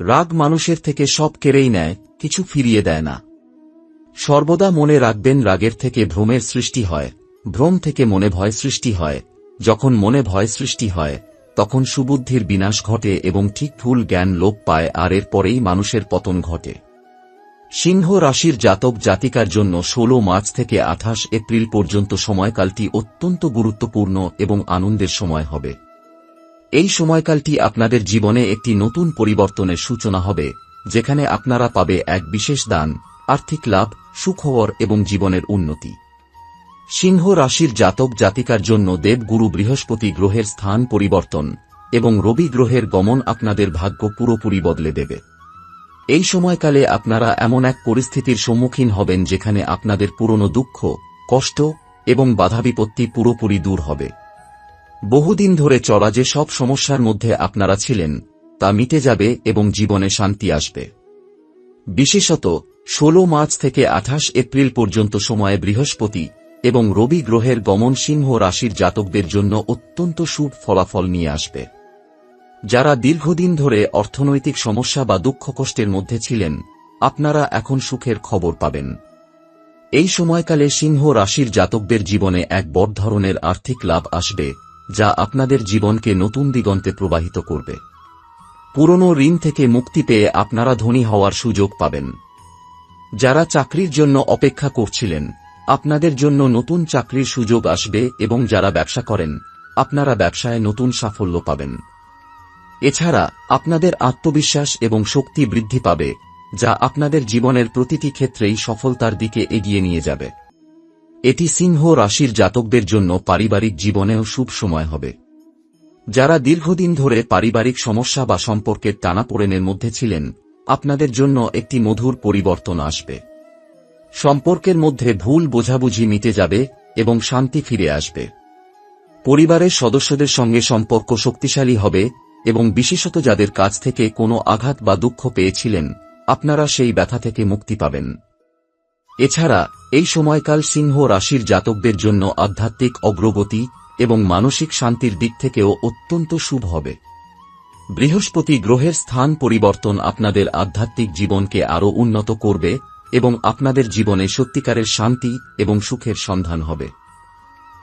রাগ মানুষের থেকে সব কেড়েই নেয়, কিছু ফিরিয়ে দেয় না। সর্বদা মনে রাখবেন রাগের থেকে ভ্রমের সৃষ্টি হয়, ভ্রম থেকে মনে ভয় সৃষ্টি হয়। যখন মনে ভয় সৃষ্টি হয়, তখন সুবুদ্ধির বিনাশ ঘটে এবং ঠিক ভুল জ্ঞান লোপ পায় আর এর পরেই মানুষের পতন ঘটে। সিংহ রাশির জাতক জাতিকার জন্য ১৬ মার্চ থেকে আঠাশ এপ্রিল পর্যন্ত সময়কালটি অত্যন্ত গুরুত্বপূর্ণ এবং আনন্দের সময় হবে। এই সময়কালটি আপনাদের জীবনে একটি নতুন পরিবর্তনের সূচনা হবে, যেখানে আপনারা পাবে এক বিশেষ দান, আর্থিক লাভ, সুখবর এবং জীবনের উন্নতি। সিংহ রাশির জাতক জাতিকার জন্য দেবগুরু বৃহস্পতি গ্রহের স্থান পরিবর্তন এবং রবি গ্রহের গমন আপনাদের ভাগ্য পুরোপুরি বদলে দেবে। এই সময়কালে আপনারা এমন এক পরিস্থিতির সম্মুখীন হবেন যেখানে আপনাদের পুরনো দুঃখ, কষ্ট এবং বাধাবিপত্তি পুরোপুরি দূর হবে। বহুদিন ধরে চলা যে সব সমস্যার মধ্যে আপনারা ছিলেন, তা মিটে যাবে এবং জীবনে শান্তি আসবে। বিশেষত ১৬ মার্চ থেকে আঠাশ এপ্রিল পর্যন্ত সময়ে বৃহস্পতি এবং রবি গ্রহের গমন সিংহ রাশির জাতকদের জন্য অত্যন্ত শুভ ফলাফল নিয়ে আসবে। যারা দীর্ঘদিন ধরে অর্থনৈতিক সমস্যা বা দুঃখ কষ্টের মধ্যে ছিলেন, আপনারা এখন সুখের খবর পাবেন। এই সময়কালে সিংহ রাশির জাতকদের জীবনে এক বড় ধরনের আর্থিক লাভ আসবে যা আপনাদের জীবনকে নতুন দিগন্তে প্রবাহিত করবে। পুরনো ঋণ থেকে মুক্তি পেয়ে আপনারা ধনী হওয়ার সুযোগ পাবেন। যারা চাকরির জন্য অপেক্ষা করছিলেন, আপনাদের জন্য নতুন চাকরির সুযোগ আসবে এবং যারা ব্যবসা করেন, আপনারা ব্যবসায় নতুন সাফল্য পাবেন। এছাড়া আপনাদের আত্মবিশ্বাস এবং শক্তি বৃদ্ধি পাবে, যা আপনাদের জীবনের প্রতিটি ক্ষেত্রেই সফলতার দিকে এগিয়ে নিয়ে যাবে। এটি সিংহ রাশির জাতকদের জন্য পারিবারিক জীবনেও শুভ সময় হবে। যারা দীর্ঘদিন ধরে পারিবারিক সমস্যা বা সম্পর্কের টানাপোড়েনের মধ্যে ছিলেন, আপনাদের জন্য একটি মধুর পরিবর্তন আসবে। সম্পর্কের মধ্যে ভুল বোঝাবুঝি মিটে যাবে এবং শান্তি ফিরে আসবে। পরিবারের সদস্যদের সঙ্গে সম্পর্ক শক্তিশালী হবে এবং বিশেষত যাদের কাছ থেকে কোনো আঘাত বা দুঃখ পেয়েছিলেন, আপনারা সেই ব্যথা থেকে মুক্তি পাবেন। এছাড়া, এই সময়কাল সিংহ রাশির জাতকদের জন্য আধ্যাত্মিক অগ্রগতি এবং মানসিক শান্তির দিক থেকেও অত্যন্ত শুভ হবে। বৃহস্পতি গ্রহের স্থান পরিবর্তন আপনাদের আধ্যাত্মিক জীবনকে আরও উন্নত করবে এবং আপনাদের জীবনে সত্যিকারের শান্তি এবং সুখের সন্ধান হবে।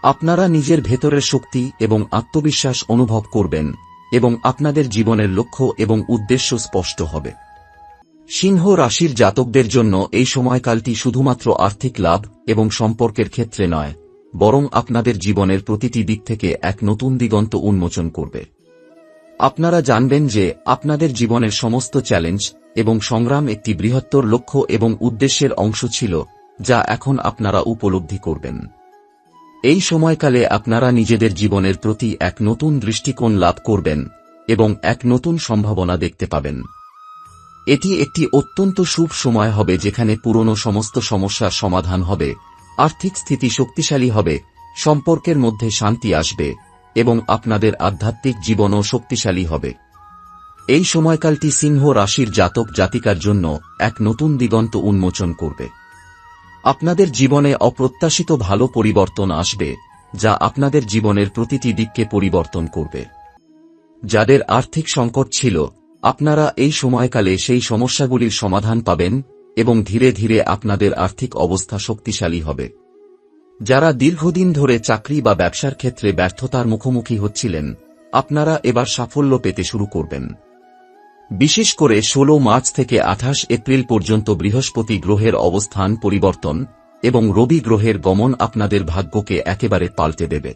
আপনারা নিজের ভেতরের শক্তি এবং আত্মবিশ্বাস অনুভব করবেন এবং আপনাদের জীবনের লক্ষ্য এবং উদ্দেশ্য স্পষ্ট হবে। সিংহ রাশির জাতকদের জন্য এই সময়কালটি শুধুমাত্র আর্থিক লাভ এবং সম্পর্কের ক্ষেত্রে নয়, বরং আপনাদের জীবনের প্রতিটি দিক থেকে এক নতুন দিগন্ত উন্মোচন করবে। আপনারা জানবেন যে আপনাদের জীবনের সমস্ত চ্যালেঞ্জ এবং সংগ্রাম একটি বৃহত্তর লক্ষ্য এবং উদ্দেশ্যের অংশ ছিল, যা এখন আপনারা উপলব্ধি করবেন। এই সময়কালে আপনারা নিজেদের জীবনের প্রতি এক নতুন দৃষ্টিকোণ লাভ করবেন এবং এক নতুন সম্ভাবনা দেখতে পাবেন। এটি একটি অত্যন্ত শুভ সময় হবে যেখানে পুরনো সমস্ত সমস্যার সমাধান হবে, আর্থিক স্থিতি শক্তিশালী হবে, সম্পর্কের মধ্যে শান্তি আসবে, এবং আপনাদের আধ্যাত্মিক জীবনও শক্তিশালী হবে। এই সময়কালটি সিংহ রাশির জাতক জাতিকার জন্য এক নতুন দিগন্ত উন্মোচন করবে। আপনাদের জীবনে অপ্রত্যাশিত ভালো পরিবর্তন আসবে, যা আপনাদের জীবনের প্রতিটি দিককে পরিবর্তন করবে। যাদের আর্থিক সংকট ছিল আপনারা এই সময়কালে সেই সমস্যাগুলির সমাধান পাবেন এবং ধীরে ধীরে আপনাদের আর্থিক অবস্থা শক্তিশালী হবে। যারা দীর্ঘদিন ধরে চাকরি বা ব্যবসার ক্ষেত্রে ব্যর্থতার মুখোমুখি হচ্ছিলেন, আপনারা এবার সাফল্য পেতে শুরু করবেন। বিশেষ করে ১৬ মার্চ থেকে আঠাশ এপ্রিল পর্যন্ত বৃহস্পতি গ্রহের অবস্থান পরিবর্তন এবং রবি গ্রহের গমন আপনাদের ভাগ্যকে একেবারে পাল্টে দেবে।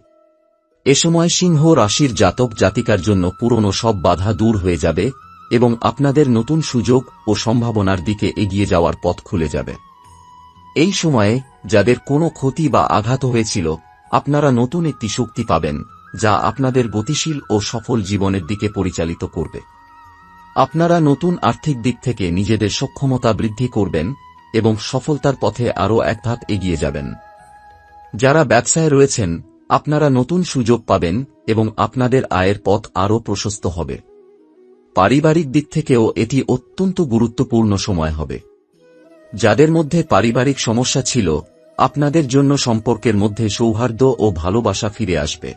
এ সময় সিংহ রাশির জাতক জাতিকার জন্য পুরনো সব বাধা দূর হয়ে যাবে এবং আপনাদের নতুন সুযোগ ও সম্ভাবনার দিকে এগিয়ে যাওয়ার পথ খুলে যাবে। এই সময়ে যাদের কোনো ক্ষতি বা আঘাত হয়েছিল, আপনারা নতুন একটি শক্তি পাবেন, যা আপনাদের গতিশীল ও সফল জীবনের দিকে পরিচালিত করবে। আপনারা নতুন আর্থিক দিক থেকে নিজেদের সক্ষমতা বৃদ্ধি করবেন এবং সফলতার পথে আরও এক ধাপ এগিয়ে যাবেন। যারা ব্যবসায় রয়েছেন, আপনারা নতুন সুযোগ পাবেন এবং আপনাদের আয়ের পথ আরও প্রশস্ত হবে। পারিবারিক দিক থেকেও এটি অত্যন্ত গুরুত্বপূর্ণ সময় হবে। যাদের মধ্যে পারিবারিক সমস্যা ছিল, আপনাদের জন্য সম্পর্কের মধ্যে সৌহার্দ্য ও ভালোবাসা ফিরে আসবে।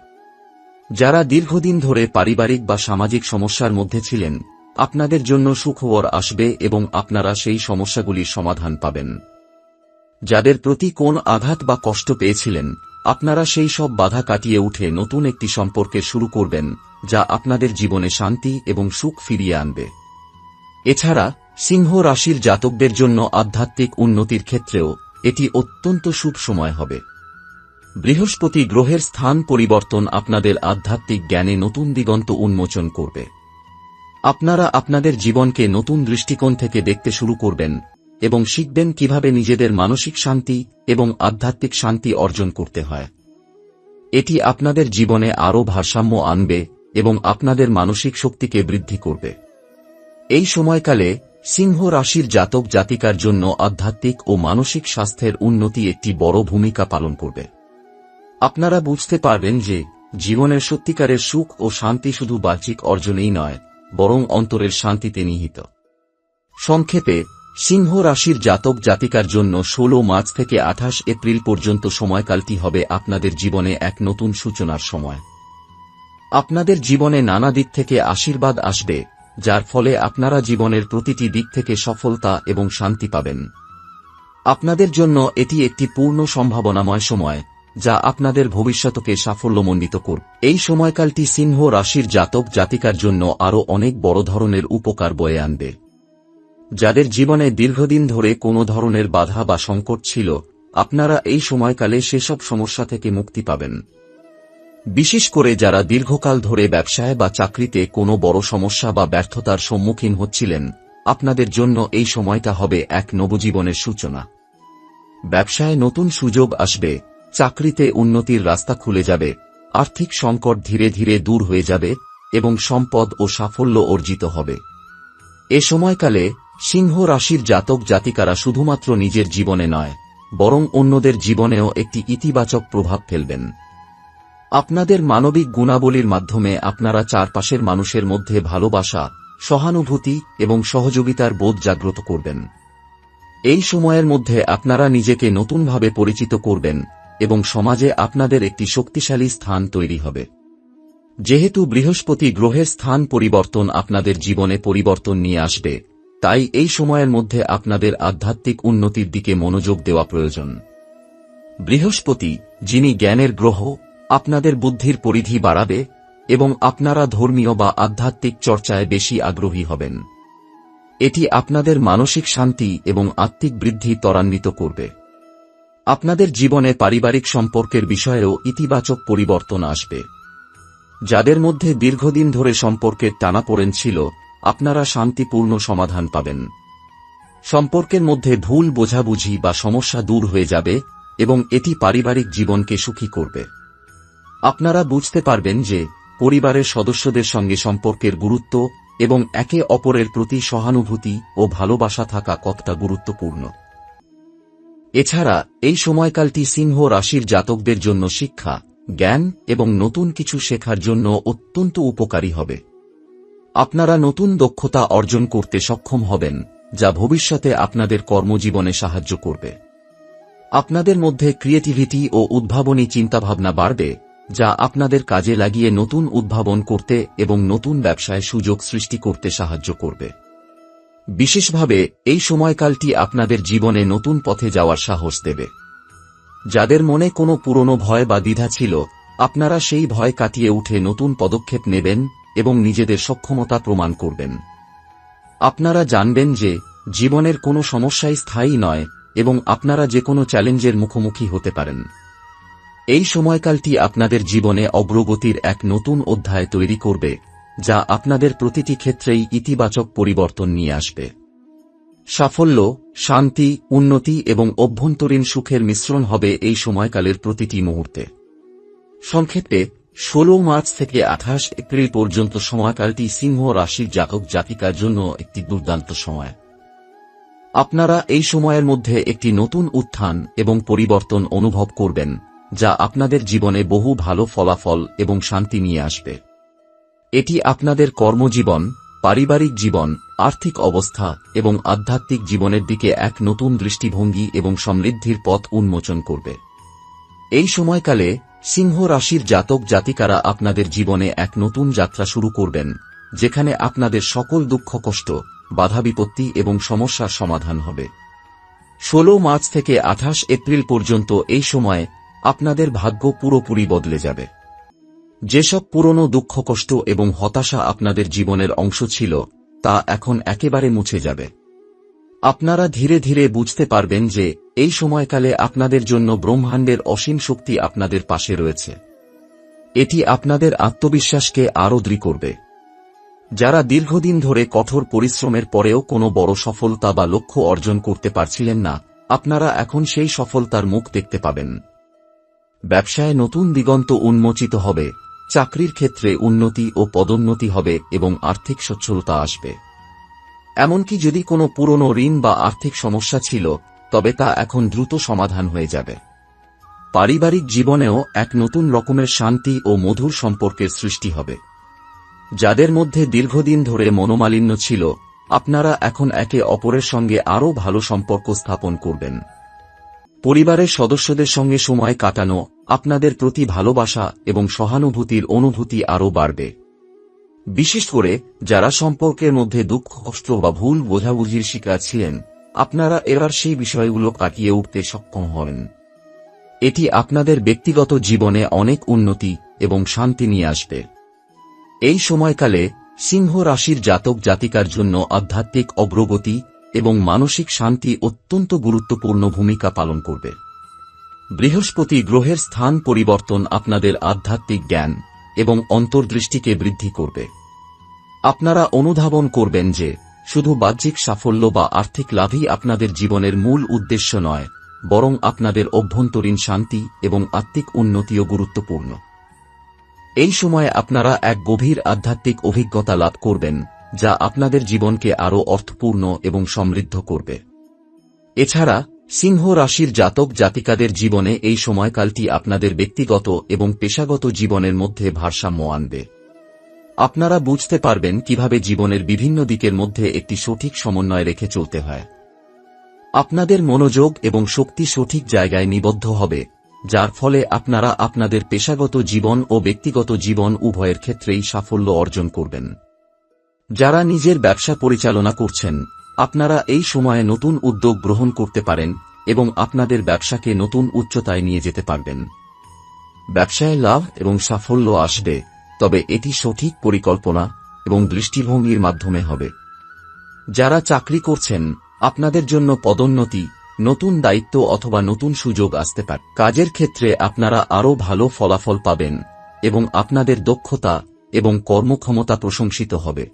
যারা দীর্ঘদিন ধরে পারিবারিক বা সামাজিক সমস্যার মধ্যে ছিলেন, আপনাদের জন্য সুখবর আসবে এবং আপনারা সেই সমস্যাগুলির সমাধান পাবেন। যাদের প্রতি কোন আঘাত বা কষ্ট পেয়েছিলেন, আপনারা সেই সব বাধা কাটিয়ে উঠে নতুন একটি সম্পর্কে শুরু করবেন। যা আপনাদের জীবনে শান্তি এবং সুখ ফিরিয়ে আনবে। এছাড়া সিংহ রাশির জাতকদের জন্য আধ্যাত্মিক উন্নতির ক্ষেত্রেও এটি অত্যন্ত শুভ সময় হবে। বৃহস্পতি গ্রহের স্থান পরিবর্তন আপনাদের আধ্যাত্মিক জ্ঞানে নতুন দিগন্ত উন্মোচন করবে। আপনারা আপনাদের জীবনকে নতুন দৃষ্টিকোণ থেকে দেখতে শুরু করবেন এবং শিখবেন কীভাবে নিজেদের মানসিক শান্তি এবং আধ্যাত্মিক শান্তি অর্জন করতে হয়। এটি আপনাদের জীবনে আরও ভারসাম্য আনবে এবং আপনাদের মানসিক শক্তিকে বৃদ্ধি করবে। এই সময়কালে সিংহ রাশির জাতক জাতিকার জন্য আধ্যাত্মিক ও মানসিক স্বাস্থ্যের উন্নতি একটি বড় ভূমিকা পালন করবে। আপনারা বুঝতে পারবেন যে জীবনের সত্যিকারের সুখ ও শান্তি শুধু বাহ্যিক অর্জনেই নয়, বরং অন্তরের শান্তিতে নিহিত। সংক্ষেপে, সিংহ রাশির জাতক জাতিকার জন্য ১৬ মার্চ থেকে আঠাশ এপ্রিল পর্যন্ত সময়কালটি হবে আপনাদের জীবনে এক নতুন সূচনার সময়। আপনাদের জীবনে নানা দিক থেকে আশীর্বাদ আসবে, যার ফলে আপনারা জীবনের প্রতিটি দিক থেকে সফলতা এবং শান্তি পাবেন। আপনাদের জন্য এটি একটি পূর্ণ সম্ভাবনাময় সময়, যা আপনাদের ভবিষ্যতকে সাফল্যমণ্ডিত করবে এই সময়কালটি সিংহ রাশির জাতক জাতিকার জন্য আরও অনেক বড় ধরনের উপকার বয়ে আনবে। যাদের জীবনে দীর্ঘদিন ধরে কোনো ধরনের বাধা বা সংকট ছিল, আপনারা এই সময়কালে সেসব সমস্যা থেকে মুক্তি পাবেন। বিশেষ করে যারা দীর্ঘকাল ধরে ব্যবসায় বা চাকরিতে কোনো বড় সমস্যা বা ব্যর্থতার সম্মুখীন হচ্ছিলেন, আপনাদের জন্য এই সময়টা হবে এক নবজীবনের সূচনা। ব্যবসায় নতুন সুযোগ আসবে, চাকরিতে উন্নতির রাস্তা খুলে যাবে, আর্থিক সংকট ধীরে ধীরে দূর হয়ে যাবে এবং সম্পদ ও সাফল্য অর্জিত হবে। এ সময়কালে সিংহ রাশির জাতক জাতিকারা শুধুমাত্র নিজের জীবনে নয়, বরং অন্যদের জীবনেও একটি ইতিবাচক প্রভাব ফেলবেন। আপনাদের মানবিক গুণাবলীর মাধ্যমে আপনারা চারপাশের মানুষের মধ্যে ভালোবাসা, সহানুভূতি এবং সহযোগিতার বোধ জাগ্রত করবেন। এই সময়ের মধ্যে আপনারা নিজেকে নতুনভাবে পরিচিত করবেন এবং সমাজে আপনাদের একটি শক্তিশালী স্থান তৈরি হবে। যেহেতু বৃহস্পতি গ্রহের স্থান পরিবর্তন আপনাদের জীবনে পরিবর্তন নিয়ে আসবে, তাই এই সময়ের মধ্যে আপনাদের আধ্যাত্মিক উন্নতির দিকে মনোযোগ দেওয়া প্রয়োজন। বৃহস্পতি, যিনি জ্ঞানের গ্রহ আপনাদের বুদ্ধির পরিধি বাড়াবে এবং আপনারা ধর্মীয় বা আধ্যাত্মিক চর্চায় বেশি আগ্রহী হবেন। এটি আপনাদের মানসিক শান্তি এবং আত্মিক বৃদ্ধি ত্বরান্বিত করবে। আপনাদের জীবনে পারিবারিক সম্পর্কের বিষয়েও ইতিবাচক পরিবর্তন আসবে। যাদের মধ্যে দীর্ঘদিন ধরে সম্পর্কের টানাপোড়েন ছিল, আপনারা শান্তিপূর্ণ সমাধান পাবেন। সম্পর্কের মধ্যে ভুল বোঝাবুঝি বা সমস্যা দূর হয়ে যাবে এবং এটি পারিবারিক জীবনকে সুখী করবে। আপনারা বুঝতে পারবেন যে, পরিবারের সদস্যদের সঙ্গে সম্পর্কের গুরুত্ব এবং একে অপরের প্রতি সহানুভূতি ও ভালোবাসা থাকা কতটা গুরুত্বপূর্ণ। এছাড়া, এই সময়কালটি সিংহ রাশির জাতকদের জন্য শিক্ষা, জ্ঞান এবং নতুন কিছু শেখার জন্য অত্যন্ত উপকারী হবে। আপনারা নতুন দক্ষতা অর্জন করতে সক্ষম হবেন, যা ভবিষ্যতে আপনাদের কর্মজীবনে সাহায্য করবে। আপনাদের মধ্যে ক্রিয়েটিভিটি ও উদ্ভাবনী চিন্তাভাবনা বাড়বে যা আপনাদের কাজে লাগিয়ে নতুন উদ্ভাবন করতে এবং নতুন ব্যবসায় সুযোগ সৃষ্টি করতে সাহায্য করবে। বিশেষভাবে, এই সময়কালটি আপনাদের জীবনে নতুন পথে যাওয়ার সাহস দেবে। যাদের মনে কোনো পুরনো ভয় বা দ্বিধা ছিল, আপনারা সেই ভয় কাটিয়ে উঠে নতুন পদক্ষেপ নেবেন এবং নিজেদের সক্ষমতা প্রমাণ করবেন। আপনারা জানবেন যে, জীবনের কোনো সমস্যাই স্থায়ী নয় এবং আপনারা যে কোনো চ্যালেঞ্জের মুখোমুখি হতে পারেন। এই সময়কালটি আপনাদের জীবনে অগ্রগতির এক নতুন অধ্যায় তৈরি করবে, যা আপনাদের প্রতিটি ক্ষেত্রেই ইতিবাচক পরিবর্তন নিয়ে আসবে। সাফল্য, শান্তি, উন্নতি এবং অভ্যন্তরীণ সুখের মিশ্রণ হবে এই সময়কালের প্রতিটি মুহূর্তে। সংক্ষেপে, ষোলো মার্চ থেকে আঠাশ এপ্রিল পর্যন্ত সময়কালটি সিংহ রাশির জাতক জাতিকার জন্য একটি দুর্দান্ত সময়। আপনারা এই সময়ের মধ্যে একটি নতুন উত্থান এবং পরিবর্তন অনুভব করবেন। যা আপনাদের জীবনে বহু ভালো ফলাফল এবং শান্তি নিয়ে আসবে। এটি আপনাদের কর্মজীবন, পারিবারিক জীবন, আর্থিক অবস্থা এবং আধ্যাত্মিক জীবনের দিকে এক নতুন দৃষ্টিভঙ্গি এবং সমৃদ্ধির পথ উন্মোচন করবে। এই সময়কালে সিংহ রাশির জাতক জাতিকারা আপনাদের জীবনে এক নতুন যাত্রা শুরু করবেন, যেখানে আপনাদের সকল দুঃখ কষ্ট, বাধা বিপত্তি এবং সমস্যার সমাধান হবে। ষোলো মার্চ থেকে আঠাশ এপ্রিল পর্যন্ত এই সময়ে আপনাদের ভাগ্য পুরোপুরি বদলে যাবে। যেসব পুরনো দুঃখ, কষ্ট এবং হতাশা আপনাদের জীবনের অংশ ছিল, তা এখন একেবারে মুছে যাবে। আপনারা ধীরে ধীরে বুঝতে পারবেন যে, এই সময়কালে আপনাদের জন্য ব্রহ্মাণ্ডের অসীম শক্তি আপনাদের পাশে রয়েছে। এটি আপনাদের আত্মবিশ্বাসকে আরও দৃঢ় করবে। যারা দীর্ঘদিন ধরে কঠোর পরিশ্রমের পরেও কোনো বড় সফলতা বা লক্ষ্য অর্জন করতে পারছিলেন না, আপনারা এখন সেই সফলতার মুখ দেখতে পাবেন। ব্যবসায় নতুন দিগন্ত উন্মোচিত হবে, চাকরির ক্ষেত্রে উন্নতি ও পদোন্নতি হবে এবং আর্থিক সচ্ছলতা আসবে। এমনকি যদি কোনো পুরনো ঋণ বা আর্থিক সমস্যা ছিল, তবে তা এখন দ্রুত সমাধান হয়ে যাবে। পারিবারিক জীবনেও এক নতুন রকমের শান্তি ও মধুর সম্পর্কের সৃষ্টি হবে। যাদের মধ্যে দীর্ঘদিন ধরে মনোমালিন্য ছিল, আপনারা এখন একে অপরের সঙ্গে আরও ভালো সম্পর্ক স্থাপন করবেন। পরিবারের সদস্যদের সঙ্গে সময় কাটানো, আপনাদের প্রতি ভালোবাসা এবং সহানুভূতির অনুভূতি আরও বাড়বে। বিশেষ করে, যারা সম্পর্কের মধ্যে দুঃখ, কষ্ট বা ভুল বোঝাবুঝির শিকার ছিলেন, আপনারা এবার সেই বিষয়গুলো কাটিয়ে উঠতে সক্ষম হবেন। এটি আপনাদের ব্যক্তিগত জীবনে অনেক উন্নতি এবং শান্তি নিয়ে আসবে। এই সময়কালে, সিংহ রাশির জাতক জাতিকার জন্য আধ্যাত্মিক অগ্রগতি এবং মানসিক শান্তি অত্যন্ত গুরুত্বপূর্ণ ভূমিকা পালন করবে। বৃহস্পতি গ্রহের স্থান পরিবর্তন আপনাদের আধ্যাত্মিক জ্ঞান এবং অন্তর্দৃষ্টিকে বৃদ্ধি করবে। আপনারা অনুধাবন করবেন যে, শুধু বাহ্যিক সাফল্য বা আর্থিক লাভই আপনাদের জীবনের মূল উদ্দেশ্য নয়, বরং আপনাদের অভ্যন্তরীণ শান্তি এবং আত্মিক উন্নতিও গুরুত্বপূর্ণ। এই সময়ে আপনারা এক গভীর আধ্যাত্মিক অভিজ্ঞতা লাভ করবেন যা আপনাদের জীবনকে আরও অর্থপূর্ণ এবং সমৃদ্ধ করবে। এছাড়া, সিংহ রাশির জাতক জাতিকাদের জীবনে এই সময়কালটি আপনাদের ব্যক্তিগত এবং পেশাগত জীবনের মধ্যে ভারসাম্য আনবে। আপনারা বুঝতে পারবেন কীভাবে জীবনের বিভিন্ন দিকের মধ্যে একটি সঠিক সমন্বয় রেখে চলতে হয়। আপনাদের মনোযোগ এবং শক্তি সঠিক জায়গায় নিবদ্ধ হবে, যার ফলে আপনারা আপনাদের পেশাগত জীবন ও ব্যক্তিগত জীবন উভয়ের ক্ষেত্রেই সাফল্য অর্জন করবেন। যারা নিজের ব্যবসা পরিচালনা করছেন, আপনারা এই সময়ে নতুন উদ্যোগ গ্রহণ করতে পারেন এবং আপনাদের ব্যবসাকে নতুন উচ্চতায় নিয়ে যেতে পারবেন। ব্যবসায় লাভ এবং সাফল্য আসবে, তবে এটি সঠিক পরিকল্পনা এবং দৃষ্টিভঙ্গির মাধ্যমে হবে। যারা চাকরি করছেন, আপনাদের জন্য পদোন্নতি, নতুন দায়িত্ব অথবা নতুন সুযোগ আসতে পারে। কাজের ক্ষেত্রে আপনারা আরও ভালো ফলাফল পাবেন এবং আপনাদের দক্ষতা এবং কর্মক্ষমতা প্রশংসিত হবে।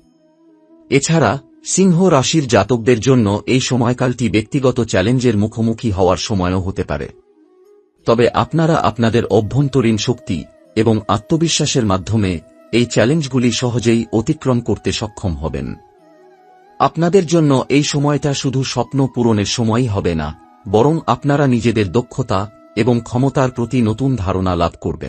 এছাড়া, সিংহ রাশির জাতকদের জন্য এই সময়কালটি ব্যক্তিগত চ্যালেঞ্জের মুখোমুখি হওয়ার সময়ও হতে পারে। তবে আপনারা আপনাদের অভ্যন্তরীণ শক্তি এবং আত্মবিশ্বাসের মাধ্যমে এই চ্যালেঞ্জগুলি সহজেই অতিক্রম করতে সক্ষম হবেন। আপনাদের জন্য এই সময়টা শুধু স্বপ্ন পূরণের সময়ই হবে না, বরং আপনারা নিজেদের দক্ষতা এবং ক্ষমতার প্রতি নতুন ধারণা লাভ করবেন।